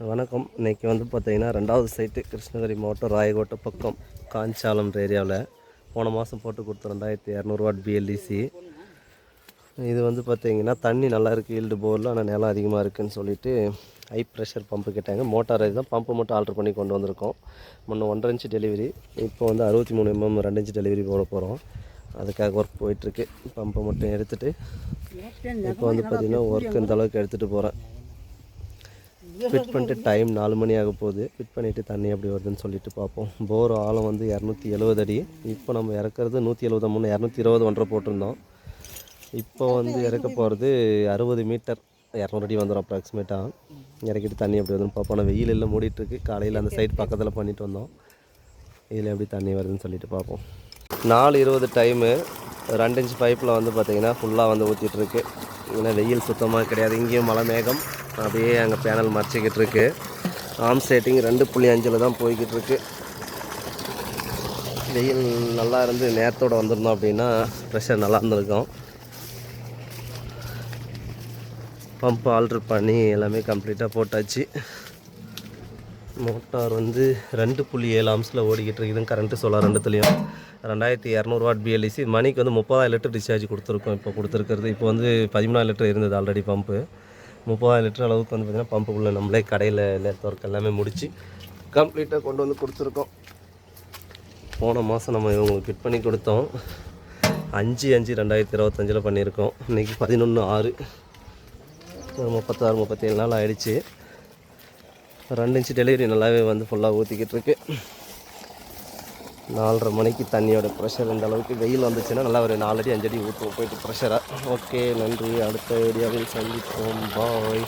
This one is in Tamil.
வணக்கம். இன்னைக்கு வந்து பார்த்திங்கன்னா ரெண்டாவது சைட்டு கிருஷ்ணகிரி மாவட்டம் ராயகோட்டை பக்கம் காஞ்சாலம் ஏரியாவில் போன மாதம் போட்டு கொடுத்த ரெண்டாயிரத்தி இரநூறுவாட் பிஎல்டிசி இது வந்து பார்த்தீங்கன்னா தண்ணி நல்லா இருக்குது ஈல்டு போரில் ஆனால் நிலம் அதிகமாக இருக்குதுன்னு சொல்லிட்டு ஹை ப்ரெஷர் பம்பு கேட்டாங்க. மோட்டார் இதுதான் பம்பு மட்டும் ஆல்ட்ரு பண்ணி கொண்டு வந்திருக்கோம். முன்னே ஒன்றரை இன்ச்சு டெலிவரி இப்போ வந்து அறுபத்தி மூணு எம்எம் ரெண்டு இன்ச்சு டெலிவரி போட போகிறோம் அதுக்காக ஒர்க் போயிட்டுருக்கு பம்பை மட்டும் எடுத்துகிட்டு இப்போ வந்து பார்த்திங்கன்னா ஒர்க் இந்த அளவுக்கு எடுத்துகிட்டு போகிறேன் ஃபிட் பண்ணிட்டு டைம் நாலு மணி ஆக போகுது. ஃபிட் பண்ணிவிட்டு தண்ணி எப்படி வருதுன்னு சொல்லிட்டு பார்ப்போம். போர் ஆழம் வந்து இரநூத்தி எழுபது அடி. இப்போ நம்ம இறக்குறது நூற்றி எழுபது மூணு இரநூத்தி இருபது ஒன்றரை போட்டிருந்தோம். இப்போ வந்து இறக்க போகிறது அறுபது மீட்டர். இரநூறு அடி வந்துடும் அப்ராக்சிமேட்டாக இறக்கிட்டு தண்ணி எப்படி வருதுன்னு பார்ப்போம். ஆனால் வெயில் எல்லாம் மூடிட்டுருக்கு. காலையில் அந்த சைட் பக்கத்தில் பண்ணிட்டு வந்தோம். இதில் எப்படி தண்ணி வருதுன்னு சொல்லிட்டு பார்ப்போம். நாலு இருபது டைமு ரெண்டு இன்ச் பைப்பில் வந்து பார்த்திங்கன்னா ஃபுல்லாக வந்து ஊற்றிட்டுருக்கு ஏன்னா வெயில் சுத்தமாக கிடையாது. இங்கேயும் மழை மேகம். அப்படியே அங்கே பேனல் மறைச்சிக்கிட்டு இருக்கு. ஆம் சேட்டிங் ரெண்டு புள்ளி அஞ்சில் தான் போய்கிட்டு இருக்கு. வெயில் நல்லா இருந்து நேரத்தோட வந்திருந்தோம் அப்படின்னா ப்ரெஷர் நல்லா இருந்திருக்கும். பம்ப் ஆல்ட்ரு பண்ணி எல்லாமே கம்ப்ளீட்டாக போட்டாச்சு. மோட்டார் வந்து ரெண்டு புள்ளி ஏழு ஆம்ஸில் ஓடிக்கிட்டு இருக்குது. கரண்ட்டு சோலார் ரெண்டுத்துலேயும். ரெண்டாயிரத்தி இரநூறுவா பிஎல்இசி மணிக்கு வந்து முப்பதாயிரம் லிட்டர் டிஸ்சார்ஜ் கொடுத்துருக்கோம் இப்போ கொடுத்துருக்கிறது. இப்போ வந்து பதிமூணாயிரம் லிட்டர் இருந்தது ஆல்ரெடி பம்பு முப்பதாயிரம் லிட்டர் அளவுக்கு வந்து பார்த்திங்கன்னா பம்புக்குள்ளே நம்மளே கடையில் லேத் ஒர்க் எல்லாமே முடித்து கம்ப்ளீட்டாக கொண்டு வந்து கொடுத்துருக்கோம். போன மாதம் நம்ம இவங்களுக்கு ஃபிட் பண்ணி கொடுத்தோம். அஞ்சு அஞ்சு ரெண்டாயிரத்தி இருபத்தஞ்சில் பண்ணியிருக்கோம். இன்றைக்கி பதினொன்று ஆறு. ஒரு முப்பத்தாறு முப்பத்தேழு நாள் ஆயிடுச்சு. ரெண்டு இன்ச்சு டெலிவரி நல்லாவே வந்து ஃபுல்லாக ஊற்றிக்கிட்டு இருக்கு நாலரை மணிக்கு தண்ணியோட ப்ரெஷர் இந்த அளவுக்கு வெயில் வந்துச்சுன்னா நல்லா ஒரு நாலடி அஞ்சடி ஊற்றுவோம் போயிட்டு ப்ரெஷராக ஓகே நன்றி. அடுத்த ஏரியாவில் சந்திப்போம். பாய்